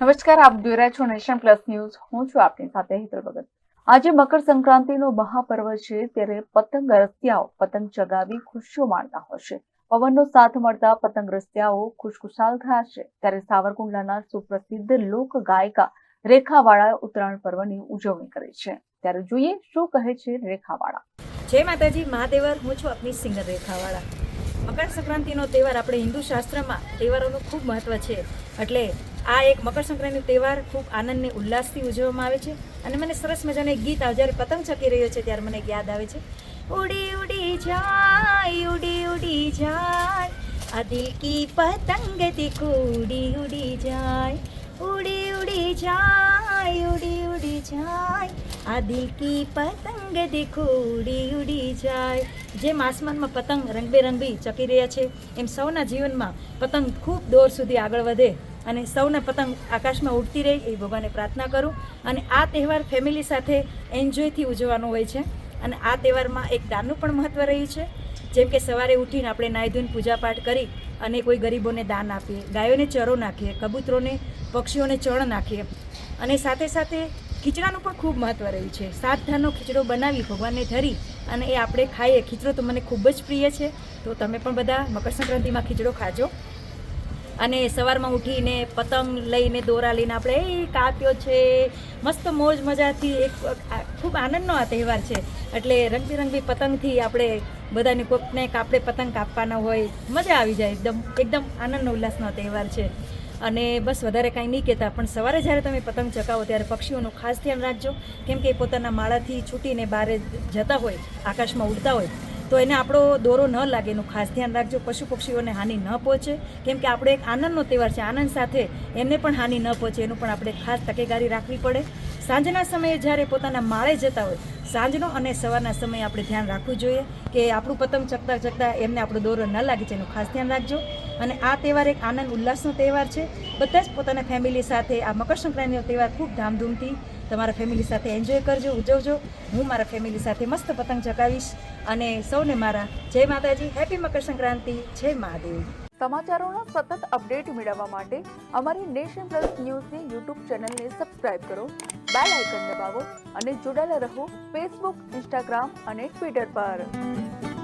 નમસ્કાર, આપ જોઈ છો નેશન પ્લસ ન્યૂઝ. હું છું આપની સાથે હિતલ ભગત. આજે મકર સંક્રાંતિનો મહાપર્વ છે, ત્યારે પતંગ રસિયાઓ પતંગ ચગાવી ખુશીઓ માણતા હશે પવનનો સાથ મળતા પતંગ રસિયાઓ ખુશખુશાલ થયા છે. ત્યારે સાવરકુંડલાના સુપ્રસિદ્ધ લોક ગાયિકા રેખાવાળા ઉત્તરાયણ પર્વની ઉજવણી કરે છે. ત્યારે જોઈએ શું કહે છે રેખાવાળા. જય માતાજી, મહાદેવર. હું છું આપની સિંગર રેખાવાળા. મકર સંક્રાંતિનો તહેવાર આપણે હિન્દુ શાસ્ત્રમાં તહેવારોનું ખૂબ મહત્વ છે. એટલે આ એક મકર સંક્રાંતિનો તહેવાર ખૂબ આનંદને, ઉલ્લાસથી ઉજવવામાં આવે છે અને મને સરસ મજાનું એક ગીત જ્યારે પતંગ ચકી રહ્યો છે ત્યારે મને યાદ આવે છે. ઉડી ઉડી જાય, ઉડી ઉડી જાય, આ દિલ કી પતંગ દેખો ઉડી ઉડી જાય. ઉડી ઉડી જાય, ઉડી ઉડી જાય, આ દિલ કી પતંગ દેખો ઉડી ઉડી જાય. જેમ આસમાનમાં પતંગ રંગબેરંગી ચકી રહ્યા છે, એમ સૌના જીવનમાં પતંગ ખૂબ દોર સુધી આગળ વધે. અને સૌના પતંગ આકાશમાં ઉડતી રહે એ ભગવાને પ્રાર્થના કરું. અને આ તહેવાર ફેમિલી સાથે એન્જોયથી ઉજવવાનો હોય છે. અને આ તહેવારમાં એક દાનનું પણ મહત્ત્વ રહ્યું છે. જેમ કે સવારે ઉઠીને આપણે નાહી ધોઈને પૂજાપાઠ કરી અને કોઈ ગરીબોને દાન આપીએ, ગાયોને ચરો નાખીએ, કબૂતરોને, પક્ષીઓને ચણ નાખીએ. અને સાથે સાથે ખીચડાનું પણ ખૂબ મહત્ત્વ રહ્યું છે. સાત ધાનનો ખીચડો બનાવી ભગવાનને ધરી અને એ આપણે ખાઈએ. ખીચડો તો મને ખૂબ જ પ્રિય છે. તો તમે પણ બધા મકર સંક્રાંતિમાં ખીચડો ખાજો. અને સવારમાં ઉઠીને પતંગ લઈને દોરા લઈને આપણે, એ કાપ્યો છે. મસ્ત મોજ મજાથી એક ખૂબ આનંદનો આ તહેવાર છે. એટલે રંગબેરંગી પતંગથી આપણે બધાને કોકને આપણે પતંગ કાપવાના હોય, મજા આવી જાય એકદમ એકદમ આનંદનો ઉલ્લાસનો તહેવાર છે. અને બસ વધારે કાંઈ નહીં કહેતા, પણ સવારે જ્યારે તમે પતંગ ચકાવો ત્યારે પક્ષીઓનું ખાસ ધ્યાન રાખજો. કેમ કે પોતાના માળાથી છૂટીને બહાર જતા હોય, આકાશમાં ઉડતા હોય તો એને આપણો દોરો ન લાગે એનું ખાસ ધ્યાન રાખજો. પશુ પક્ષીઓને હાનિ ન પહોંચે. કેમ કે આપણે એક આનંદનો તહેવાર છે. આનંદ સાથે એમને પણ હાનિ ન પહોંચે. એનું પણ આપણે ખાસ તકેદારી રાખવી પડે. સાંજના સમયે જ્યારે પોતાના માળે જતા હોય, સાંજનો અને સવારના સમયે આપણે ધ્યાન રાખવું જોઈએ કે આપણું પતંગ ચકતા ચકતા એમને આપણો દોરો ન લાગે છે. એનું ખાસ ધ્યાન રાખજો. અને આ તહેવાર એક આનંદ ઉલ્લાસનો તહેવાર છે. બધા જ પોતાના ફેમિલી સાથે આ મકર સંક્રાંતિનો તહેવાર ખૂબ ધામધૂમથી તમારા ફેમિલી સાથે એન્જોય કરજો, ઉજવજો. હું મારા ફેમિલી સાથે મસ્ત પતંગ ચગાવીશ અને સૌને મારા જય માતાજી હેપી મકર સંક્રાંતિ, જય મહાદેવ. સમાચારોનો સતત અપડેટ મેળવવા માટે અમારી નેશન પ્લસ ન્યૂઝની યુટ્યુબ ચેનલને સબસ્ક્રાઇબ કરો બેલ આઇકન દબાવો અને જોડાયેલા રહો ફેસબુક ઇન્સ્ટાગ્રામ અને ટ્વિટર પર.